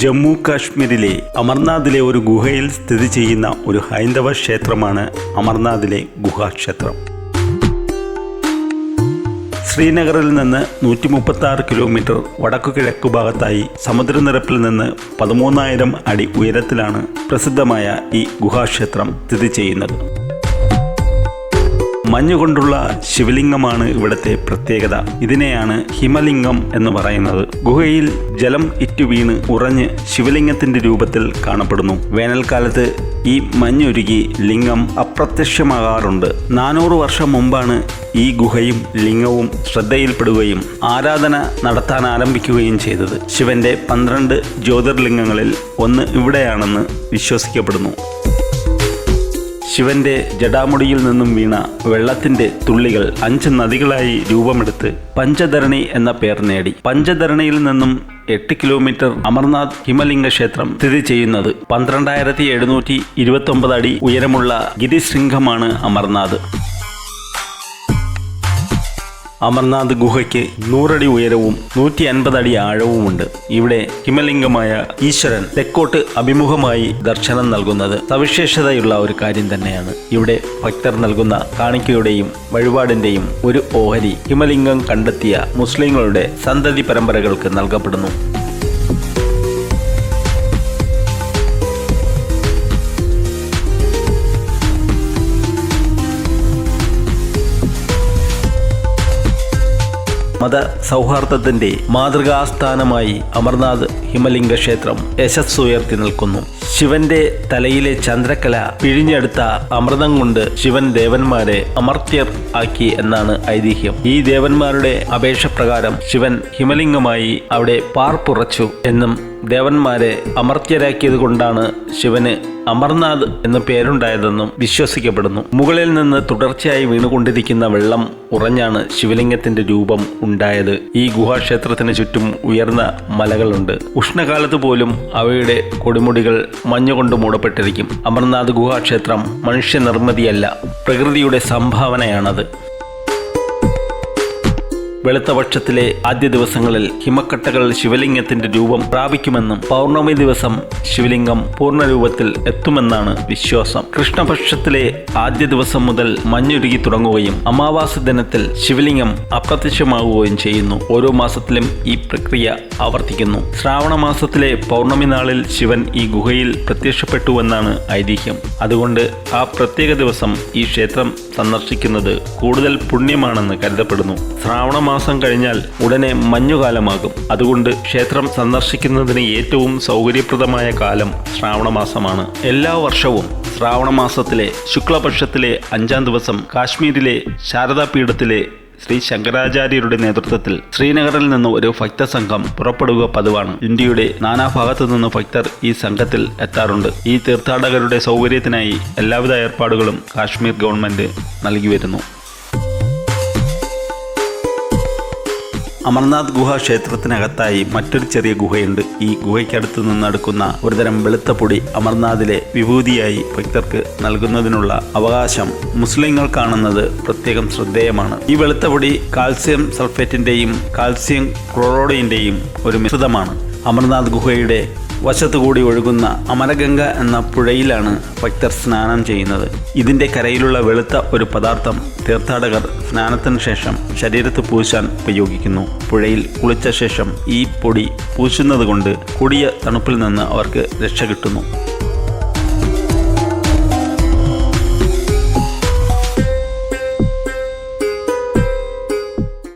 ജമ്മു കാശ്മീരിലെ അമർനാഥിലെ ഒരു ഗുഹയിൽ സ്ഥിതി ചെയ്യുന്ന ഒരു ഹൈന്ദവ ക്ഷേത്രമാണ് അമർനാഥിലെ ഗുഹാക്ഷേത്രം. ശ്രീനഗറിൽ നിന്ന് നൂറ്റി മുപ്പത്തി ആറ് കിലോമീറ്റർ വടക്കു കിഴക്ക് ഭാഗത്തായി സമുദ്രനിരപ്പിൽ നിന്ന് പതിമൂന്നായിരം അടി ഉയരത്തിലാണ് പ്രസിദ്ധമായ ഈ ഗുഹാക്ഷേത്രം സ്ഥിതി ചെയ്യുന്നത്. മഞ്ഞുകൊണ്ടുള്ള ശിവലിംഗമാണ് ഇവിടുത്തെ പ്രത്യേകത. ഇതിനെയാണ് ഹിമലിംഗം എന്ന് പറയുന്നത്. ഗുഹയിൽ ജലം ഇറ്റു വീണ് ഉറഞ്ഞ് ശിവലിംഗത്തിന്റെ രൂപത്തിൽ കാണപ്പെടുന്നു. വേനൽക്കാലത്ത് ഈ മഞ്ഞുരുകി ലിംഗം അപ്രത്യക്ഷമാകാറുണ്ട്. നാനൂറ് വർഷം മുമ്പാണ് ഈ ഗുഹയും ലിംഗവും ശ്രദ്ധയിൽപ്പെടുകയും ആരാധന നടത്താൻ ആരംഭിക്കുകയും ചെയ്തത്. ശിവന്റെ പന്ത്രണ്ട് ജ്യോതിർലിംഗങ്ങളിൽ ഒന്ന് ഇവിടെയാണെന്ന് വിശ്വസിക്കപ്പെടുന്നു. ശിവന്റെ ജടാമുടിയിൽ നിന്നും വീണ വെള്ളത്തിന്റെ തുള്ളികൾ അഞ്ച് നദികളായി രൂപമെടുത്ത് പഞ്ചധരണി എന്ന പേർ നേടി. പഞ്ചധരണിയിൽ നിന്നും എട്ട് കിലോമീറ്റർ അമർനാഥ് ഹിമലിംഗ ക്ഷേത്രം സ്ഥിതി ചെയ്യുന്നത്. പന്ത്രണ്ടായിരത്തി എഴുന്നൂറ്റി ഇരുപത്തി ഒമ്പത് അടി ഉയരമുള്ള ഗിരിശൃംഖമാണ് അമർനാഥ്. അമർനാഥ് ഗുഹയ്ക്ക് നൂറടി ഉയരവും നൂറ്റി അൻപത് അടി ആഴവുമുണ്ട്. ഇവിടെ ഹിമലിംഗമായ ഈശ്വരൻ തെക്കോട്ട് അഭിമുഖമായി ദർശനം നൽകുന്നത് സവിശേഷതയുള്ള ഒരു കാര്യം തന്നെയാണ്. ഇവിടെ ഭക്തർ നൽകുന്ന കാണിക്കയുടെയും വഴിപാടിന്റെയും ഒരു ഓഹരി ഹിമലിംഗം കണ്ടെത്തിയ മുസ്ലിങ്ങളുടെ സന്തതി പരമ്പരകൾക്ക് നൽകപ്പെടുന്നു. മത സൗഹാർദ്ദത്തിന്റെ മാതൃകാസ്ഥാനമായി അമർനാഥ് ഹിമലിംഗ ക്ഷേത്രം യശസ് ഉയർത്തി നിൽക്കുന്നു. ശിവന്റെ തലയിലെ ചന്ദ്രകല പിഴിഞ്ഞെടുത്ത അമൃതം കൊണ്ട് ശിവൻ ദേവന്മാരെ അമർത്യർ ആക്കി എന്നാണ് ഐതിഹ്യം. ഈ ദേവന്മാരുടെ അപേക്ഷ പ്രകാരം ശിവൻ ഹിമലിംഗമായി അവിടെ പാർപ്പുറച്ചു എന്നും ദേവന്മാരെ അമർത്യരാക്കിയത് കൊണ്ടാണ് ശിവന് അമർനാഥ് എന്ന പേരുണ്ടായതെന്നും വിശ്വസിക്കപ്പെടുന്നു. മുകളിൽ നിന്ന് തുടർച്ചയായി വീണുകൊണ്ടിരിക്കുന്ന വെള്ളം ഉറഞ്ഞാണ് ശിവലിംഗത്തിന്റെ രൂപം ഉണ്ടായത്. ഈ ഗുഹാക്ഷേത്രത്തിന് ചുറ്റും ഉയർന്ന മലകളുണ്ട്. ഉഷ്ണകാലത്ത് പോലും അവയുടെ കൊടിമുടികൾ മഞ്ഞുകൊണ്ട് മൂടപ്പെട്ടിരിക്കും. അമർനാഥ് ഗുഹാക്ഷേത്രം മനുഷ്യനിർമ്മിതിയല്ല പ്രകൃതിയുടെ സംഭാവനയാണത്. വെളുത്തപക്ഷത്തിലെ ആദ്യ ദിവസങ്ങളിൽ ഹിമക്കട്ടകൾ ശിവലിംഗത്തിന്റെ രൂപം പ്രാപിക്കുമെന്നും പൗർണമി ദിവസം ശിവലിംഗം പൂർണരൂപത്തിൽ എത്തുമെന്നാണ് വിശ്വാസം. കൃഷ്ണപക്ഷത്തിലെ ആദ്യ ദിവസം മുതൽ മഞ്ഞുരുകി തുടങ്ങുകയും അമാവാസ ദിനത്തിൽ ശിവലിംഗം അപ്രത്യക്ഷമാവുകയും ചെയ്യുന്നു. ഓരോ മാസത്തിലും ഈ പ്രക്രിയ ആവർത്തിക്കുന്നു. ശ്രാവണ മാസത്തിലെ പൗർണമി നാളിൽ ശിവൻ ഈ ഗുഹയിൽ പ്രത്യക്ഷപ്പെട്ടുവെന്നാണ് ഐതിഹ്യം. അതുകൊണ്ട് ആ പ്രത്യേക ദിവസം ഈ ക്ഷേത്രം സന്ദർശിക്കുന്നത് കൂടുതൽ പുണ്യമാണെന്ന് കരുതപ്പെടുന്നു. ശ്രാവണ മാസം കഴിഞ്ഞാൽ ഉടനെ മഞ്ഞുകാലമാകും. അതുകൊണ്ട് ക്ഷേത്രം സന്ദർശിക്കുന്നതിന് ഏറ്റവും സൗകര്യപ്രദമായ കാലം ശ്രാവണ മാസമാണ് എല്ലാ വർഷവും ശ്രാവണ മാസത്തിലെ ശുക്ലപക്ഷത്തിലെ അഞ്ചാം ദിവസം കാശ്മീരിലെ ശാരദാപീഠത്തിലെ ശ്രീ ശങ്കരാചാര്യരുടെ നേതൃത്വത്തിൽ ശ്രീനഗറിൽ നിന്ന് ഒരു ഭക്തസംഘം പുറപ്പെടുക പതിവാണ്. ഇന്ത്യയുടെ നാനാഭാഗത്തു നിന്ന് ഭക്തർ ഈ സംഘത്തിൽ എത്താറുണ്ട്. ഈ തീർത്ഥാടകരുടെ സൗകര്യത്തിനായി എല്ലാവിധ ഏർപ്പാടുകളും കാശ്മീർ ഗവൺമെന്റ് നൽകി വരുന്നു. അമർനാഥ് ഗുഹ ക്ഷേത്രത്തിനകത്തായി മറ്റൊരു ചെറിയ ഗുഹയുണ്ട്. ഈ ഗുഹയ്ക്കടുത്ത് നിന്നെടുക്കുന്ന ഒരുതരം വെളുത്ത പൊടി അമർനാഥിലെ വിഭൂതിയായി ഭക്തർക്ക് നൽകുന്നതിനുള്ള അവകാശം മുസ്ലിങ്ങൾ കാണുന്നത് പ്രത്യേകം ശ്രദ്ധേയമാണ്. ഈ വെളുത്ത പൊടി കാൽസ്യം സൾഫേറ്റിന്റെയും കാൽസ്യം ക്ലോറോഡിന്റെയും ഒരു മിശ്രിതമാണ്. അമർനാഥ് ഗുഹയുടെ വശത്തുകൂടി ഒഴുകുന്ന അമരഗംഗ എന്ന പുഴയിലാണ് ഭക്തർ സ്നാനം ചെയ്യുന്നത്. ഇതിന്റെ കരയിലുള്ള വെളുത്ത ഒരു പദാർത്ഥം തീർത്ഥാടകർ സ്നാനത്തിന് ശേഷം ശരീരത്ത് പൂശാൻ ഉപയോഗിക്കുന്നു. പുഴയിൽ കുളിച്ച ശേഷം ഈ പൊടി പൂശുന്നത് കൊണ്ട് കൂടിയ തണുപ്പിൽ നിന്ന് അവർക്ക് രക്ഷ കിട്ടുന്നു.